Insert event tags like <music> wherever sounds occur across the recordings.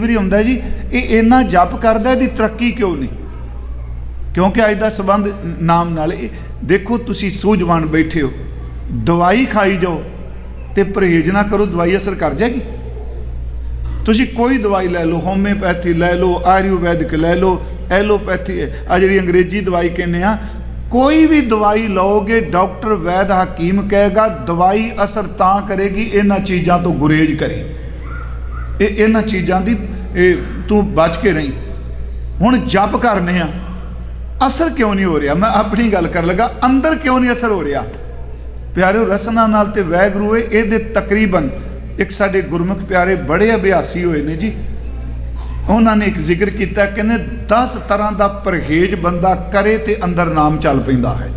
ਵਾਰੀ ਹੁੰਦਾ ਜੀ, ਇਹ ਇੰਨਾ ਜਪ ਕਰਦਾ ਇਹਦੀ ਤਰੱਕੀ ਕਿਉਂ ਨਹੀਂ? ਕਿਉਂਕਿ ਅੱਜ ਦਾ ਸਬੰਧ ਨਾਮ ਨਾਲ ਦੇਖੋ ਤੁਸੀਂ ਸੂਝਵਾਨ ਬੈਠੇ ਹੋ, ਦਵਾਈ ਖਾਈ ਜਾਓ ਤੇ ਪਰਹੇਜ਼ ਨਾ ਕਰੋ, ਦਵਾਈ ਅਸਰ ਕਰ ਜਾਏਗੀ। ਤੁਸੀਂ ਕੋਈ ਦਵਾਈ ਲੈ ਲਓ ਹੋਮਿਓਪੈਥੀ ਲੈ ਲਓ, ਆਯੁਰਵੈਦਿਕ ਲੈ ਲਓ ਐਲੋਪੈਥੀ ਆ ਜਿਹੜੀ ਅੰਗਰੇਜ਼ੀ ਦਵਾਈ ਕਹਿੰਦੇ ਆ, ਕੋਈ ਵੀ ਦਵਾਈ ਲਓਗੇ, ਡਾਕਟਰ ਵੈਦ ਹਕੀਮ ਕਹੇਗਾ, ਦਵਾਈ ਅਸਰ ਤਾਂ ਕਰੇਗੀ, ਇਹਨਾਂ ਚੀਜ਼ਾਂ ਤੋਂ ਗੁਰੇਜ਼ ਕਰੇ ਇਹ ਇਹਨਾਂ ਚੀਜ਼ਾਂ ਦੀ, ਇਹ ਤੂੰ ਬਚ ਕੇ ਰਹੀ। ਹੁਣ ਜਪ ਕਰਨੇ ਆ। ਅਸਰ ਕਿਉਂ ਨਹੀਂ ਹੋ ਰਿਹਾ? ਮੈਂ ਆਪਣੀ ਗੱਲ ਕਰਨ ਲੱਗਾ, ਅੰਦਰ ਕਿਉਂ ਨਹੀਂ ਅਸਰ ਹੋ ਰਿਹਾ? ਪਿਆਰਿਓ, ਰਸਨਾ ਨਾਲ ਤੇ ਵੈਗਰੂ ਇਹਦੇ ਤਕਰੀਬਨ ਇੱਕ ਸਾਡੇ ਗੁਰਮੁਖ ਪਿਆਰੇ ਬੜੇ ਅਭਿਆਸੀ ਹੋਏ ਨੇ ਜੀ। ਉਹਨਾਂ ਨੇ ਇੱਕ ਜ਼ਿਕਰ ਕੀਤਾ, ਕਹਿੰਦੇ 10 ਤਰ੍ਹਾਂ ਦਾ ਪਰਹੇਜ਼ ਬੰਦਾ ਕਰੇ ਤੇ ਅੰਦਰ ਨਾਮ ਚੱਲ ਪੈਂਦਾ ਹੈ।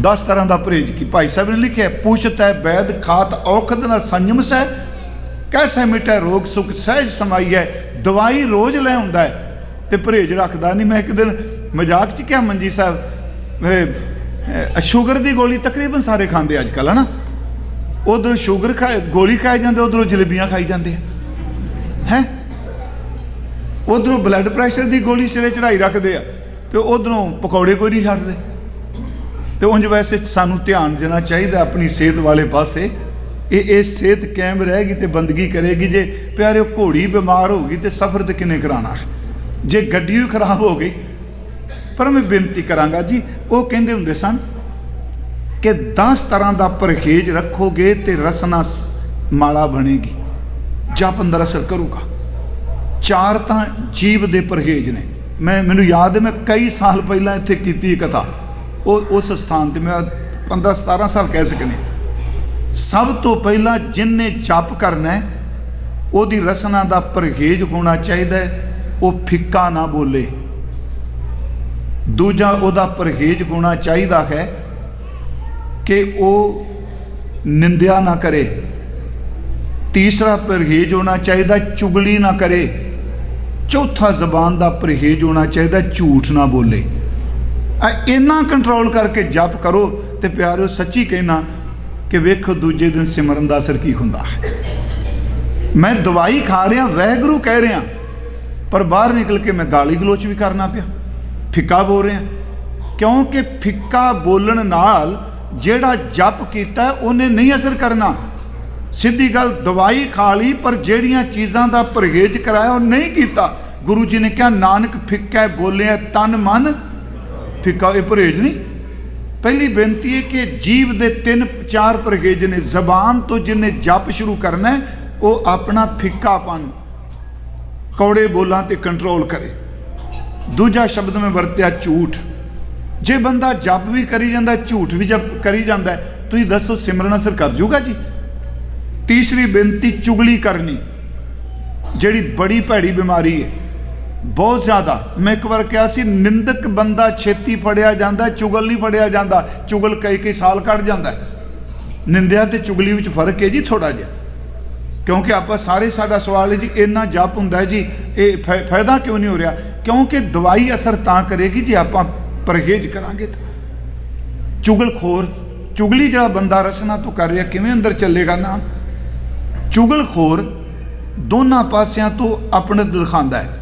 10 ਤਰ੍ਹਾਂ ਦਾ ਪਰਹੇਜ਼ ਕੀ? ਭਾਈ ਸਾਹਿਬ ਨੇ ਲਿਖਿਆ, ਪੁੱਛਤ ਹੈ ਵੈਦ ਖਾਤ ਔਖਦ ਨਾਲ ਸੰਜਮ ਸਹਿ ਕੈਸੇ ਮਿਟੈ ਰੋਗ ਸੁਖ ਸਹਿਜ ਸਮਾਈ ਹੈ ਦਵਾਈ ਰੋਜ਼ ਲੈ ਹੁੰਦਾ ਹੈ। ਤੇ ਪਰਹੇਜ਼ ਰੱਖਦਾ ਨਹੀਂ। ਮੈਂ ਇੱਕ ਦਿਨ ਮਜ਼ਾਕ ਚ ਕਿਹਾ, ਮੰਜੀ ਸਾਹਿਬ ਸ਼ੂਗਰ ਦੀ ਗੋਲੀ ਤਕਰੀਬਨ ਸਾਰੇ ਖਾਂਦੇ ਅੱਜ ਕੱਲ ਹਨਾ? ਉਧਰੋਂ ਸ਼ੂਗਰ ਖਾਏ, ਗੋਲੀ ਖਾਈ ਜਾਂਦੇ, ਉਧਰੋਂ ਜਲੇਬੀਆਂ ਖਾਈ ਜਾਂਦੇ ਆ। ਹੈ? ਉਧਰੋਂ ਬਲੱਡ ਪ੍ਰੈਸ਼ਰ ਦੀ ਗੋਲੀ ਸਿਰੇ ਚੜਾਈ ਰੱਖਦੇ ਆ, ਤੇ ਉਧਰੋਂ ਪਕੌੜੇ ਕੋਈ ਨਹੀਂ ਛੱਡਦੇ। ਤੇ ਉਂਝ ਵੈਸੇ ਸਾਨੂੰ ਧਿਆਨ ਦੇਣਾ ਚਾਹੀਦਾ ਆਪਣੀ ਸਿਹਤ ਵਾਲੇ ਪਾਸੇ। ਇਹ ਇਹ ਸਿਹਤ ਕਾਇਮ ਰਹੇਗੀ ਤੇ ਬੰਦਗੀ ਕਰੇਗੀ। ਜੇ ਪਿਆਰਿਓ ਘੋੜੀ ਬਿਮਾਰ ਹੋ ਗਈ ਤੇ ਸਫ਼ਰ ਤੇ ਕਿਨੇ ਕਰਾਣਾ ਜੇ ਗੱਡੀ ਵੀ ਖਰਾਬ ਹੋ ਗਈ, ਪਰ ਮੈਂ ਬੇਨਤੀ ਕਰਾਂਗਾ ਜੀ, ਉਹ ਕਹਿੰਦੇ ਹੁੰਦੇ ਸਨ ਕਿ 10 ਤਰ੍ਹਾਂ ਦਾ ਪਰਹੇਜ਼ ਰੱਖੋਗੇ ਤੇ ਰਸਨਾ ਮਾਲਾ ਬਣੇਗੀ। ਜਪ ਅੰਦਰ ਅਸਰ ਕਰੂਗਾ। ਚਾਰ ਤਾਂ ਜੀਵ ਦੇ ਪਰਹੇਜ਼ ਨੇ। ਮੈਂ, ਮੈਨੂੰ ਯਾਦ ਹੈ, ਮੈਂ ਕਈ ਸਾਲ ਪਹਿਲਾਂ ਇੱਥੇ ਕੀਤੀ ਕਥਾ। ਉਹ, ਉਸ ਸਥਾਨ ਤੇ ਮੈਂ 15 17 ਸਾਲ ਕਹਿ ਸਕਨੇ। ਸਭ ਤੋਂ ਪਹਿਲਾਂ ਜਿਨਨੇ ਜਪ ਕਰਨਾ ਹੈ, ਉਹਦੀ ਰਸਨਾ ਦਾ ਪਰਹੇਜ਼ ਹੋਣਾ ਚਾਹੀਦਾ ਹੈ, ਉਹ ਫਿੱਕਾ ਨਾ ਬੋਲੇ। ਦੂਜਾ ਉਹਦਾ ਪਰਹੇਜ਼ ਹੋਣਾ ਚਾਹੀਦਾ ਹੈ ਕਿ ਉਹ ਨਿੰਦਿਆ ਨਾ ਕਰੇ। ਤੀਸਰਾ ਪਰਹੇਜ਼ ਹੋਣਾ ਚਾਹੀਦਾ, ਚੁਗਲੀ ਨਾ ਕਰੇ। ਚੌਥਾ ਜ਼ਬਾਨ ਦਾ ਪਰਹੇਜ਼ ਹੋਣਾ ਚਾਹੀਦਾ, ਝੂਠ ਨਾ ਬੋਲੇ। ਆ, ਇੰਨਾ ਕੰਟਰੋਲ ਕਰਕੇ ਜਪ ਕਰੋ ਤੇ ਪਿਆਰਿਓ, ਸੱਚੀ ਕਹਿਣਾ ਕਿ ਵੇਖੋ ਦੂਜੇ ਦਿਨ ਸਿਮਰਨ ਦਾ ਅਸਰ ਕੀ ਹੁੰਦਾ ਹੈ। ਮੈਂ ਦਵਾਈ ਖਾ ਰਿਹਾ ਵਹਿਗੁਰੂ ਕਹਿ ਰਿਹਾ, ਪਰ ਬਾਹਰ ਨਿਕਲ ਕੇ ਮੈਂ ਗਾਲੀ ਗਲੋਚ ਵੀ ਕਰਨਾ ਪਿਆ। ਫਿੱਕਾ ਬੋਲ ਰਿਹਾ, ਕਿਉਂਕਿ ਫਿੱਕਾ ਬੋਲਣ ਨਾਲ ਜਿਹੜਾ ਜਪ ਕੀਤਾ ਉਹਨੇ ਨਹੀਂ ਅਸਰ ਕਰਨਾ। ਸਿੱਧੀ ਗੱਲ, ਦਵਾਈ ਖਾ ਲਈ, ਪਰ ਜਿਹੜੀਆਂ ਚੀਜ਼ਾਂ ਦਾ ਪਰਹੇਜ਼ ਕਰਾਇਆ, ਉਹ ਨਹੀਂ ਕੀਤਾ। ਗੁਰੂ ਜੀ ਨੇ ਕਿਹਾ, ਨਾਨਕ ਫਿੱਕਾ ਬੋਲਿਆ ਤਨ ਮਨ, ਫਿੱਕਾ ਇਹ ਪਰਹੇਜ਼ ਨਹੀਂ। ਪਹਿਲੀ ਬੇਨਤੀ ਹੈ ਕਿ ਜੀਵ ਦੇ ਤਿੰਨ ਚਾਰ ਪਰਹੇਜ਼ ਨੇ, ਜ਼ਬਾਨ ਤੋਂ ਜਿਹਨੇ ਜਪ ਸ਼ੁਰੂ ਕਰਨਾ ਉਹ ਆਪਣਾ ਫਿੱਕਾਪਨ, ਕੌੜੇ ਬੋਲਾਂ ਤੇ ਕੰਟਰੋਲ ਕਰੇ। ਦੂਜਾ ਸ਼ਬਦ ਮੈਂ ਵਰਤਿਆ, ਝੂਠ। ਜੇ ਬੰਦਾ ਜਪ ਵੀ ਕਰੀ ਜਾਂਦਾ, ਝੂਠ ਵੀ ਜਪ ਕਰੀ ਜਾਂਦਾ ਤੁਸੀਂ ਦੱਸੋ ਸਿਮਰਨ ਅਸਰ ਕਰ ਜੂਗਾ ਜੀ? ਤੀਸਰੀ ਬੇਨਤੀ, ਚੁਗਲੀ ਕਰਨੀ। ਜਿਹੜੀ ਬੜੀ ਭੈੜੀ ਬਿਮਾਰੀ ਹੈ ਬਹੁਤ ਜ਼ਿਆਦਾ। ਮੈਂ ਇੱਕ ਵਾਰ ਕਿਹਾ ਸੀ, ਨਿੰਦਕ ਬੰਦਾ ਛੇਤੀ ਫੜਿਆ ਜਾਂਦਾ, ਚੁਗਲ ਨਹੀਂ ਫੜਿਆ ਜਾਂਦਾ। ਚੁਗਲ ਕਈ ਕਈ ਸਾਲ ਕੱਢ ਜਾਂਦਾ। ਨਿੰਦਿਆ ਤੇ ਚੁਗਲੀ ਵਿੱਚ ਫ਼ਰਕ ਹੈ ਜੀ ਥੋੜਾ ਜਿਹਾ। ਕਿਉਂਕਿ ਆਪਾਂ ਸਾਰੇ ਸਾਡਾ ਸਵਾਲ ਹੈ ਜੀ, ਇੰਨਾ ਜਪ ਹੁੰਦਾ ਹੈ ਜੀ, ਇਹ ਫਾਇ- ਫਾਇਦਾ ਕਿਉਂ ਨਹੀਂ ਹੋ ਰਿਹਾ? ਕਿਉਂਕਿ ਦਵਾਈ ਅਸਰ ਤਾਂ ਕਰੇਗੀ ਜੇ ਆਪਾਂ ਪਰਹੇਜ਼ ਕਰਾਂਗੇ ਤਾਂ। ਚੁਗਲਖੋਰ ਚੁਗਲੀ ਜਿਹੜਾ ਬੰਦਾ ਰਸਨਾ ਤੋਂ ਕਰ ਰਿਹਾ, ਕਿਵੇਂ ਅੰਦਰ ਚੱਲੇਗਾ ਨਾ? ਚੁਗਲਖੋਰ ਦੋਨਾਂ ਪਾਸਿਆਂ ਤੋਂ ਆਪਣੇ ਦਿਖਾਉਂਦਾ ਹੈ।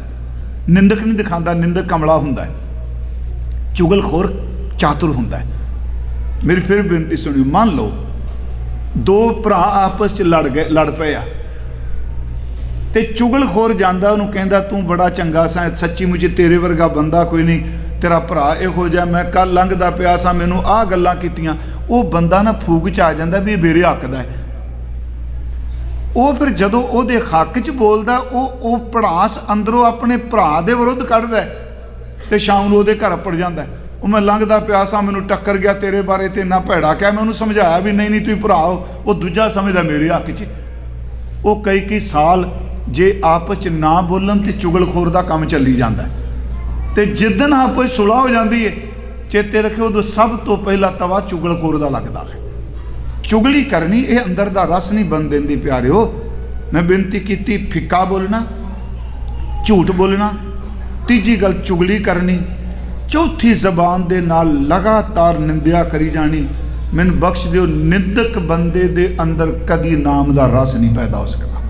ਨਿੰਦਕ ਨਹੀਂ ਦਿਖਾਉਂਦਾ, ਨਿੰਦਕ ਕਮਲਾ ਹੁੰਦਾ ਹੈ। ਚੁਗਲਖੋਰ ਚਾਤੁਰ ਹੁੰਦਾ ਹੈ। ਮੇਰੀ ਫਿਰ ਬੇਨਤੀ ਸੁਣਿਓ, ਮੰਨ ਲਓ ਦੋ ਭਰਾ ਆਪਸ ਚ ਲੜ ਗਏ, ਲੜ ਪਏ ਆ। ਤੇ ਚੁਗਲਖੋਰ ਜਾਂਦਾ, ਉਹਨੂੰ ਕਹਿੰਦਾ, ਤੂੰ ਬੜਾ ਚੰਗਾ ਸਾਂ, ਸੱਚੀ ਮੁਝੇ ਤੇਰੇ ਵਰਗਾ ਬੰਦਾ ਕੋਈ ਨਹੀਂ, ਤੇਰਾ ਭਰਾ ਇਹੋ ਜਿਹਾ, ਮੈਂ ਕੱਲ ਲੰਘਦਾ ਪਿਆ ਸਾਂ, ਮੈਨੂੰ ਆਹ ਗੱਲਾਂ ਕੀਤੀਆਂ। ਉਹ ਬੰਦਾ ਨਾ ਫੂਕ ਚ ਆ ਜਾਂਦਾ ਵੀ ਇਹ ਮੇਰੇ ਹੱਕ ਦਾ ਹੈ। ਉਹ ਫਿਰ ਜਦੋਂ ਉਹਦੇ ਹੱਕ 'ਚ ਬੋਲਦਾ, ਉਹ ਉਹ ਪੜਾਸ ਅੰਦਰੋਂ ਆਪਣੇ ਭਰਾ ਦੇ ਵਿਰੁੱਧ ਕੱਢਦਾ ਹੈ ਤੇ ਸ਼ਾਮ ਨੂੰ ਉਹਦੇ ਘਰ ਪੜ ਜਾਂਦਾ ਉਹ ਮੈਂ ਲੰਘਦਾ ਪਿਆ ਸਾਂ ਮੈਨੂੰ ਟੱਕਰ ਗਿਆ, ਤੇਰੇ ਬਾਰੇ ਤੇ ਇੰਨਾ ਭੈੜਾ ਕਿਹਾ, ਮੈਂ ਉਹਨੂੰ ਸਮਝਾਇਆ ਵੀ ਨਹੀਂ ਨਹੀਂ, ਤੁਸੀਂ ਭਰਾ ਹੋ। ਉਹ ਦੂਜਾ ਸਮਝਦਾ, ਮੇਰੇ ਹੱਕ 'ਚ। ਉਹ ਕਈ ਕਈ ਸਾਲ ਜੇ ਆਪਸ 'ਚ ਨਾ ਬੋਲਣ ਤੇ ਚੁਗਲਖੋਰ ਦਾ ਕੰਮ ਚੱਲੀ ਜਾਂਦਾ ਹੈ। ਤੇ ਜਿੱਦਨ ਆਪਸ 'ਚ ਹੋ ਜਾਂਦੀ ਹੈ ਚੇਤੇ ਰੱਖਿਓ, ਉਦੋਂ ਸਭ ਤੋਂ ਪਹਿਲਾ ਤਵਾ ਚੁਗਲਖੋਰ ਦਾ ਲੱਗਦਾ ਹੈ। ਚੁਗਲੀ ਕਰਨੀ, ਇਹ ਅੰਦਰ ਦਾ ਰਸ ਨਹੀਂ ਬਣ ਦਿੰਦੀ ਪਿਆਰਿਓ। ਮੈਂ ਬੇਨਤੀ ਕੀਤੀ, ਫਿੱਕਾ ਬੋਲਣਾ, ਝੂਠ ਬੋਲਣਾ, ਤੀਜੀ ਗੱਲ ਚੁਗਲੀ ਕਰਨੀ, ਚੌਥੀ ਜ਼ਬਾਨ ਦੇ ਨਾਲ ਲਗਾਤਾਰ ਨਿੰਦਿਆ ਕਰੀ ਜਾਣੀ, ਮੈਨੂੰ ਬਖਸ਼ ਦਿਓ, ਨਿੰਦਕ ਬੰਦੇ ਦੇ ਅੰਦਰ ਕਦੀ ਨਾਮ ਦਾ ਰਸ ਨਹੀਂ ਪੈਦਾ ਹੋ ਸਕਦਾ।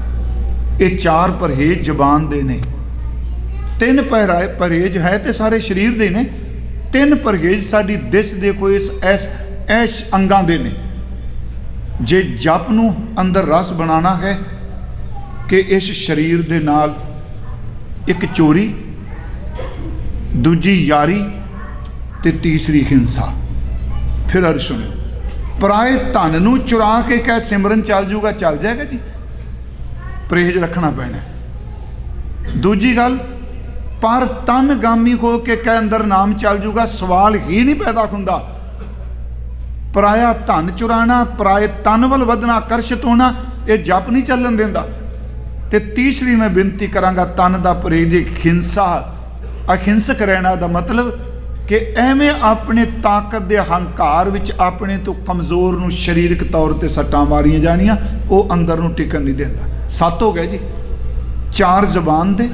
ਇਹ ਚਾਰ ਪਰਹੇਜ ਜ਼ਬਾਨ ਦੇ ਨੇ। ਤਿੰਨ ਪਹਿਰਾਏ ਪਰਹੇਜ ਹੈ ਤੇ ਸਾਰੇ ਸਰੀਰ ਦੇ ਨੇ। ਤਿੰਨ ਪਰਹੇਜ ਸਾਡੀ ਦਿਸ ਦੇ ਕੋਈ ਇਸ ਐਸ ਐਸ਼ ਅੰਗਾਂ ਦੇ ਨੇ। ਜੇ ਜਪ ਨੂੰ ਅੰਦਰ ਰਸ ਬਣਾਉਣਾ ਹੈ ਕਿ ਇਸ ਸਰੀਰ ਦੇ ਨਾਲ ਇੱਕ ਚੋਰੀ, ਦੂਜੀ ਯਾਰੀ ਤੇ ਤੀਸਰੀ ਹਿੰਸਾ। ਫਿਰ ਅਰ ਸੁਣੋ ਪਰਾਏ ਧਨ ਨੂੰ ਚੁਰਾ ਕੇ ਕਹਿ ਸਿਮਰਨ ਚੱਲ ਜੂਗਾ, ਚੱਲ ਜਾਏਗਾ ਜੀ। ਪਰਹੇਜ ਰੱਖਣਾ ਪੈਣਾ ਦੂਜੀ ਗੱਲ, ਪਰ ਤਨ ਗਾਮੀ ਹੋ ਕੇ ਕਹਿ ਅੰਦਰ ਨਾਮ ਚੱਲ ਜੂਗਾ, ਸਵਾਲ ਹੀ ਨਹੀਂ ਪੈਦਾ ਹੁੰਦਾ। ਪਰਾਇਆ ਧਨ ਚੁਰਾਣਾ, ਪਰਾਏ ਤਨ ਵੱਲ ਵਧਣਾ, ਆਕਰਸ਼ਿਤ ਹੋਣਾ, ਇਹ ਜਪ ਨਹੀਂ ਚੱਲਣ ਦਿੰਦਾ। ਤੇ ਤੀਸਰੀ ਮੈਂ ਬੇਨਤੀ ਕਰਾਂਗਾ ਤਨ ਦਾ ਪਰਹੇਜ ਹਿੰਸਾ, ਅਹਿੰਸਕ ਰਹਿਣਾ ਦਾ ਮਤਲਬ ਕਿ ਐਵੇਂ ਆਪਣੇ ਤਾਕਤ ਦੇ ਹੰਕਾਰ ਵਿੱਚ ਆਪਣੇ ਤੋਂ ਕਮਜ਼ੋਰ ਨੂੰ ਸਰੀਰਕ ਤੌਰ ਤੇ ਸੱਟਾਂ ਮਾਰੀਆਂ ਜਾਣੀਆਂ, ਉਹ ਅੰਦਰ ਨੂੰ ਟਿਕਣ ਨਹੀਂ ਦਿੰਦਾ। ਸੱਤ ਹੋ ਗਏ ਜੀ। ਚਾਰ ਜ਼ਬਾਨ ਦੇ,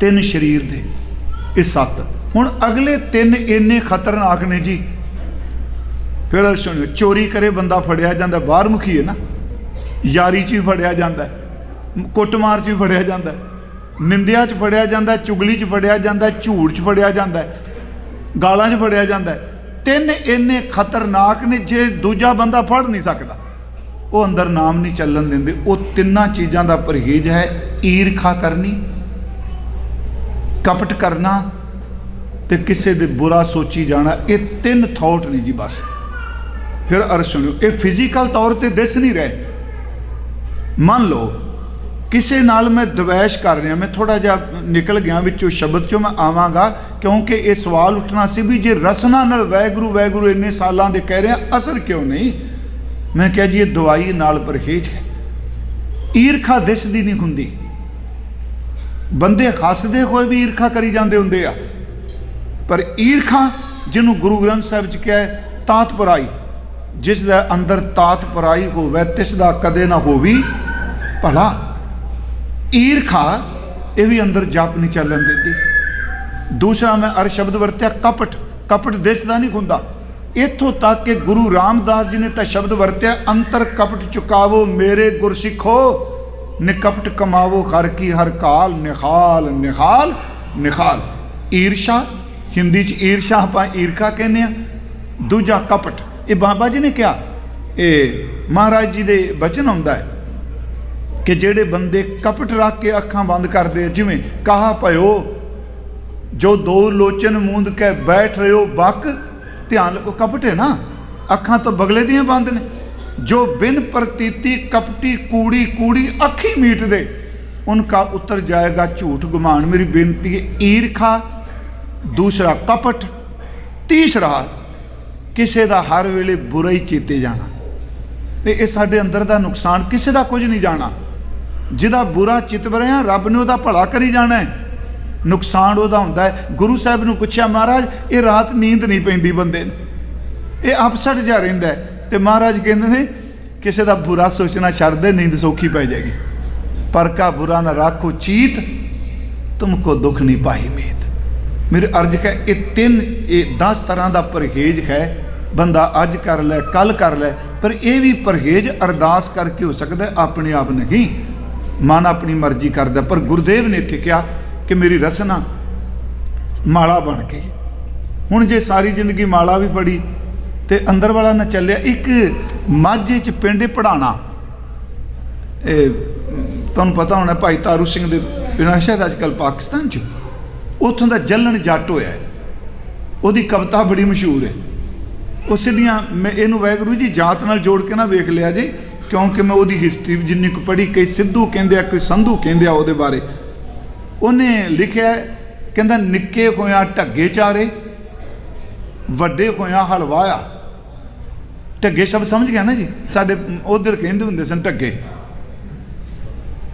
ਤਿੰਨ ਸਰੀਰ ਦੇ, ਇਹ ਸੱਤ। ਹੁਣ ਅਗਲੇ ਤਿੰਨ ਇੰਨੇ ਖਤਰਨਾਕ ਨੇ ਜੀ ਫਿਰ ਸੁਣਿਓ ਚੋਰੀ ਕਰੇ ਬੰਦਾ ਫੜਿਆ ਜਾਂਦਾ ਬਾਹਰ ਮੁਖੀ ਹੈ ਨਾ। ਯਾਰੀ 'ਚ ਵੀ ਫੜਿਆ ਜਾਂਦਾ ਕੁੱਟਮਾਰ 'ਚ ਵੀ ਫੜਿਆ ਜਾਂਦਾ ਹੈ, ਨਿੰਦਿਆ 'ਚ ਫੜਿਆ ਜਾਂਦਾ ਚੁਗਲੀ 'ਚ ਫੜਿਆ ਜਾਂਦਾ ਝੂਠ 'ਚ ਫੜਿਆ ਜਾਂਦਾ ਗਾਲਾਂ 'ਚ ਫੜਿਆ ਜਾਂਦਾ। ਤਿੰਨ ਇੰਨੇ ਖਤਰਨਾਕ ਨੇ ਜੇ ਦੂਜਾ ਬੰਦਾ ਫੜ ਨਹੀਂ ਸਕਦਾ। ਉਹ ਅੰਦਰ ਨਾਮ ਨਹੀਂ ਚੱਲਣ ਦਿੰਦੇ। ਉਹ ਤਿੰਨਾਂ ਚੀਜ਼ਾਂ ਦਾ ਪਰਹੇਜ਼ ਹੈ ਈਰਖਾ ਕਰਨੀ ਕਪਟ ਕਰਨਾ ਤੇ ਕਿਸੇ ਦੇ ਬੁਰਾ ਸੋਚੀ ਜਾਣਾ। ਇਹ ਤਿੰਨ ਥਾਟ ਨੇ ਜੀ ਬਸ। ਫਿਰ ਅਰ ਸੁਣਿਓ, ਇਹ ਫਿਜ਼ੀਕਲ ਤੌਰ ਤੇ ਦਿਸ ਨਹੀਂ ਰਹੇ। ਮੰਨ ਲਓ, ਕਿਸੇ ਨਾਲ ਮੈਂ ਦਵੈਸ਼ ਕਰ ਰਿਹਾ, ਮੈਂ ਥੋੜਾ ਜਿਹਾ ਨਿਕਲ ਗਿਆ ਵਿੱਚੋਂ ਸ਼ਬਦ ਚੋਂ, ਮੈਂ ਆਵਾਂਗਾ, ਕਿਉਂਕਿ ਇਹ ਸਵਾਲ ਉੱਠਣਾ ਸੀ ਵੀ ਜੇ ਰਸਨਾ ਨਾਲ ਵੈਗੁਰੂ ਵੈਗੁਰੂ ਇੰਨੇ ਸਾਲਾਂ ਦੇ ਕਹਿ ਰਿਹਾ, ਅਸਰ ਕਿਉਂ ਨਹੀਂ? ਮੈਂ ਕਿਹਾ ਜੀ, ਇਹ ਦਵਾਈ ਨਾਲ ਪਰਹੇਜ਼ ਹੈ। ਈਰਖਾ ਦਿਸਦੀ ਨਹੀਂ ਹੁੰਦੀ। ਬੰਦੇ ਹੱਸਦੇ ਹੋਏ ਵੀ ਈਰਖਾ ਕਰੀ ਜਾਂਦੇ ਹੁੰਦੇ ਆ। ਪਰ ਈਰਖਾ ਜਿਹਨੂੰ ਗੁਰੂ ਗ੍ਰੰਥ ਸਾਹਿਬ ਚ ਕਿਹਾ ਹੈ, ਤਾਤ ਪਰਾਈ ਜਿਸ ਦਾ ਅੰਦਰ ਤਾਤ ਪਰਾਈ ਹੋਵੇ, ਤਿਸ ਦਾ ਕਦੇ ਨਾ ਹੋਵੀ। ਭਲਾ, ਈਰਖਾ, ਇਹ ਵੀ ਅੰਦਰ ਜਾਪ ਨਹੀਂ ਚੱਲਣ ਦਿੰਦੀ। ਦੂਸਰਾ ਮੈਂ ਅਰ ਸ਼ਬਦ ਵਰਤਿਆ, ਕਪਟ। ਕਪਟ ਦਿਸਦਾ ਨਹੀਂ ਹੁੰਦਾ ਇੱਥੋਂ ਤੱਕ ਕਿ ਗੁਰੂ ਰਾਮਦਾਸ ਜੀ ਨੇ ਤਾਂ ਸ਼ਬਦ ਵਰਤਿਆ, ਅੰਤਰ ਕਪਟ ਚੁਕਾਵੋ, ਮੇਰੇ ਗੁਰ ਸਿੱਖੋ ਨਿਕਪਟ ਕਮਾਵੋ, ਹਰ ਕੀ ਹਰ ਕਾਲ ਨਿਖਾਲ ਨਿਖਾਲ ਨਿਖਾਲ ਈਰਸ਼ਾ, ਹਿੰਦੀ ਚ ਈਰਸ਼ਾ ਆਪਾਂ ਈਰਖਾ ਕਹਿੰਦੇ ਆ ਦੂਜਾ ਕਪਟ। ਇਹ ਬਾਬਾ ਜੀ ਨੇ ਕਿਹਾ, ਇਹ ਮਹਾਰਾਜ ਜੀ ਦੇ ਬਚਨ ਹੁੰਦਾ ਹੈ ਕਿ ਜਿਹੜੇ ਬੰਦੇ ਕਪਟ ਰੱਖ ਕੇ ਅੱਖਾਂ ਬੰਦ ਕਰਦੇ ਜਿਵੇਂ ਕਹਾ ਭਇਓ, ਜੋ ਦੋ ਲੋਚਨ ਮੂੰਦ ਕੇ ਬੈਠ ਰਹੇ ਹੋ, ਬੱਕ ਧਿਆਨ ਉਹ ਕਪਟ ਹੈ ਨਾ, ਅੱਖਾਂ ਤੋਂ ਬਗਲੇ ਦੀਆਂ ਬੰਦ ਨੇ। ਜੋ ਬਿਨ ਪ੍ਰਤੀਤੀ ਕਪਟੀ ਕੂੜੀ ਕੂੜੀ ਅੱਖੀ ਮੀਟਦੇ ਉਨਕਾ ਉਤਰ ਜਾਏਗਾ ਝੂਠ ਗੁਮਾਨ। ਮੇਰੀ ਬੇਨਤੀ ਹੈ, ਈਰਖਾ, ਦੂਸਰਾ ਕਪਟ, ਤੀਸਰਾ ਕਿਸੇ ਦਾ ਹਰ ਵੇਲੇ ਬੁਰਾ ਹੀ ਚੇਤੇ ਜਾਣਾ। ਤੇ ਇਹ ਸਾਡੇ ਅੰਦਰ ਦਾ ਨੁਕਸਾਨ ਕਿਸੇ ਦਾ ਕੁਝ ਨਹੀਂ ਜਾਣਾ। ਜਿਹਦਾ ਬੁਰਾ ਚਿਤ ਬਰਿਆ ਰੱਬ ਨੇ ਉਹਦਾ ਭਲਾ ਕਰੀ ਜਾਣਾ ਹੈ। ਨੁਕਸਾਨ ਉਹਦਾ ਹੁੰਦਾ ਹੈ। ਗੁਰੂ ਸਾਹਿਬ ਨੂੰ ਪੁੱਛਿਆ, ਮਹਾਰਾਜ, ਇਹ ਰਾਤ ਨੀਂਦ ਨਹੀਂ ਪੈਂਦੀ ਬੰਦੇ ਨੂੰ। ਇਹ ਅਪਸਟ ਜਾ ਰਹਿੰਦਾ ਹੈ। ਤੇ ਮਹਾਰਾਜ ਕਹਿੰਦੇ ਨੇ, ਕਿਸੇ ਦਾ ਬੁਰਾ ਸੋਚਣਾ ਛੱਡ ਦੇ, ਨੀਂਦ ਸੌਖੀ ਪੈ ਜਾਏਗੀ। ਪਰ ਕਾ ਬੁਰਾ ਨਾ ਰੱਖੋ ਚੀਤ ਤੁਮਕੋ ਦੁੱਖ ਨਹੀਂ ਪਾਈ ਮੀਤ। ਮੇਰੇ ਅਰਜ ਹੈ, ਇਹ ਤਿੰਨ, ਇਹ 10 ਤਰ੍ਹਾਂ ਦਾ ਪਰਹੇਜ਼ ਹੈ ਬੰਦਾ ਅੱਜ ਕਰ ਲੈ ਕੱਲ ਕਰ ਲੈ, ਪਰ ਇਹ ਵੀ ਪਰਹੇਜ਼ ਅਰਦਾਸ ਕਰਕੇ ਹੋ ਸਕਦਾ ਆਪਣੇ ਆਪ ਨਹੀਂ। ਮਨ ਆਪਣੀ ਮਰਜ਼ੀ ਕਰਦਾ, ਪਰ ਗੁਰਦੇਵ ਨੇ ਇੱਥੇ ਕਿਹਾ ਕਿ ਮੇਰੀ ਰਸਨਾ ਮਾਲਾ ਬਣ ਕੇ। ਹੁਣ ਜੇ ਸਾਰੀ ਜ਼ਿੰਦਗੀ ਮਾਲਾ ਵੀ ਪੜੀ ਤੇ ਅੰਦਰ ਵਾਲਾ ਨਾ ਚੱਲਿਆ, ਇੱਕ ਮਾਝੇ ਚ ਪਿੰਡ ਪੜਾਣਾ ਇਹ, ਤੁਹਾਨੂੰ ਪਤਾ ਹੋਣਾ ਭਾਈ ਤਾਰੂ ਸਿੰਘ ਦੇ ਬਿਨਾਂ ਸ਼ਾਇਦ ਅੱਜ ਕੱਲ੍ਹ ਪਾਕਿਸਤਾਨ ਚ। ਉੱਥੋਂ ਦਾ ਜੱਲਣ ਜੱਟ ਹੋਇਆ ਉਹਦੀ ਕਵਿਤਾ ਬੜੀ ਮਸ਼ਹੂਰ ਹੈ। ਉਹ ਸਿੱਧੀਆਂ, ਮੈਂ ਇਹਨੂੰ ਵਾਹਿਗੁਰੂ ਜੀ ਜਾਤ ਨਾਲ ਜੋੜ ਕੇ ਨਾ ਵੇਖ ਲਿਆ ਜੀ, ਕਿਉਂਕਿ ਮੈਂ ਉਹਦੀ ਹਿਸਟਰੀ ਜਿੰਨੀ ਕੁ ਪੜ੍ਹੀ, ਕਈ ਸਿੱਧੂ ਕਹਿੰਦੇ ਆ, ਕੋਈ ਸੰਧੂ ਕਹਿੰਦੇ ਆ ਉਹਦੇ ਬਾਰੇ। ਉਹਨੇ ਲਿਖਿਆ, ਕਹਿੰਦਾ, ਨਿੱਕੇ ਹੋਇਆ ਢੱਗੇ ਚਾਰੇ, ਵੱਡੇ ਹੋਇਆ ਹਲਵਾਇਆ। ਢੱਗੇ ਸ਼ਬਦ ਸਮਝ ਗਿਆ ਨਾ ਜੀ? ਸਾਡੇ ਉਧਰ ਕਹਿੰਦੇ ਹੁੰਦੇ ਸਨ ਢੱਗੇ।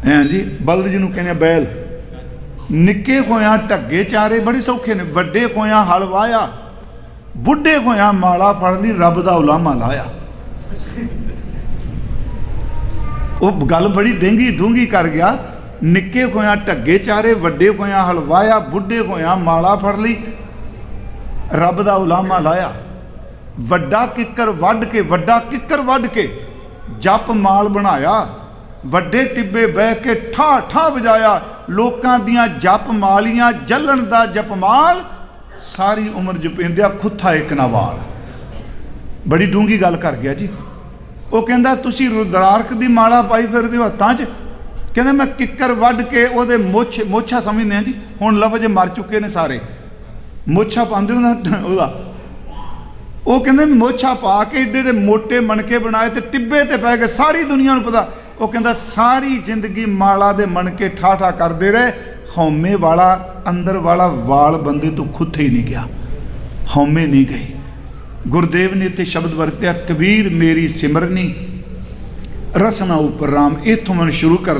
ਐਂ ਜੀ, ਬਲਦ ਜੀ ਨੂੰ ਕਹਿੰਦੇ ਆ, ਬੈਲ। ਨਿੱਕੇ ਹੋਇਆ ਢੱਗੇ ਚਾਰੇ, ਬੜੇ ਸੌਖੇ ਨੇ, ਵੱਡੇ ਹੋਇਆ ਹਲਵਾਇਆ। ਬੁੱਢੇ ਹੋਇਆ ਮਾਲਾ ਫੜ ਲਈ ਰੱਬ ਦਾ ਉਲਾਮਾ ਲਾਇਆ। ਉਹ ਗੱਲ ਬੜੀ ਡੇਂਗੀ ਡੂੰਗੀ ਕਰ ਗਿਆ। ਨਿੱਕੇ ਹੋਇਆ ਢੱਗੇ ਚਾਰੇ, ਵੱਡੇ ਹੋਇਆ ਹਲਵਾਇਆ, ਬੁੱਢੇ ਹੋਇਆ ਮਾਲਾ ਫੜ ਲਈ। ਰੱਬ ਦਾ ਉਲਾਮਾ ਲਾਇਆ। ਵੱਡਾ ਕਿੱਕਰ ਵੱਢ ਕੇ, ਵੱਡਾ ਕਿੱਕਰ ਵੱਢ ਕੇ ਜਪ ਮਾਲ ਬਣਾਇਆ। ਵੱਡੇ ਟਿੱਬੇ ਬਹਿ ਕੇ ਠਾ ਠਾ ਵਜਾਇਆ। ਲੋਕਾਂ ਦੀਆਂ ਜਪ ਮਾਲੀਆਂ ਜਲਣ ਦਾ ਜਪਮਾਲ ਸਾਰੀ ਉਮਰ ਜਪਿੰਦਿਆ ਖੁੱਥਾ ਇੱਕ ਨਾ ਬੜੀ ਡੂੰਗੀ ਗੱਲ ਕਰ ਗਿਆ ਜੀ। ਉਹ ਕਹਿੰਦਾ, ਤੁਸੀਂ ਰੁਦਰਾਰਕ ਦੀ ਮਾਲਾ ਪਾਈ ਫਿਰਦੇ ਹੋ ਹੱਥਾਂ 'ਚ? ਕਹਿੰਦਾ, ਮੈਂ ਕਿੱਕਰ ਵੱਢ ਕੇ ਉਹਦੇ ਮੁੱਛ, ਮੋਛਾ ਸਮਝਦੇ ਆ ਜੀ। ਹੁਣ ਲਫ਼ਜ਼ ਮਰ ਚੁੱਕੇ ਨੇ ਸਾਰੇ। ਮੋਛਾ ਪਾਉਂਦੇ ਉਹਨਾਂ <laughs> ਉਹਦਾ। ਉਹ ਕਹਿੰਦੇ, ਮੋਛਾ ਪਾ ਕੇ ਏਡੇ ਏਡੇ ਮੋٹے ਮਣਕੇ ਬਣਾਏ ਤੇ ਟਿੱਬੇ ਤੇ ਪੈ ਗਏ, ਸਾਰੀ ਦੁਨੀਆ ਨੂੰ ਪਤਾ। ਉਹ ਕਹਿੰਦਾ, ਸਾਰੀ ਜ਼ਿੰਦਗੀ ਮਾਲਾ ਦੇ ਮਣਕੇ ਠਾਠਾ ਕਰਦੇ ਰਹੇ ਹਉਮੈ ਵਾਲਾ, ਅੰਦਰ ਵਾਲਾ ਵਾਲ ਬੰਦੇ ਤੋਂ ਖੁੱਥੇ ਹੀ ਨਹੀਂ ਗਿਆ। ਹਉਮੈ ਨਹੀਂ ਗਏ ਗੁਰਦੇਵ ਨੇ ਤੇ ਸ਼ਬਦ ਵਰਤਿਆ, ਕਬੀਰ ਮੇਰੀ ਸਿਮਰਨੀ। ਰਸਨਾ ਉਪਰ ਰਾਮ, ਇਥੋਂ ਮਨ ਸ਼ੁਰੂ ਕਰ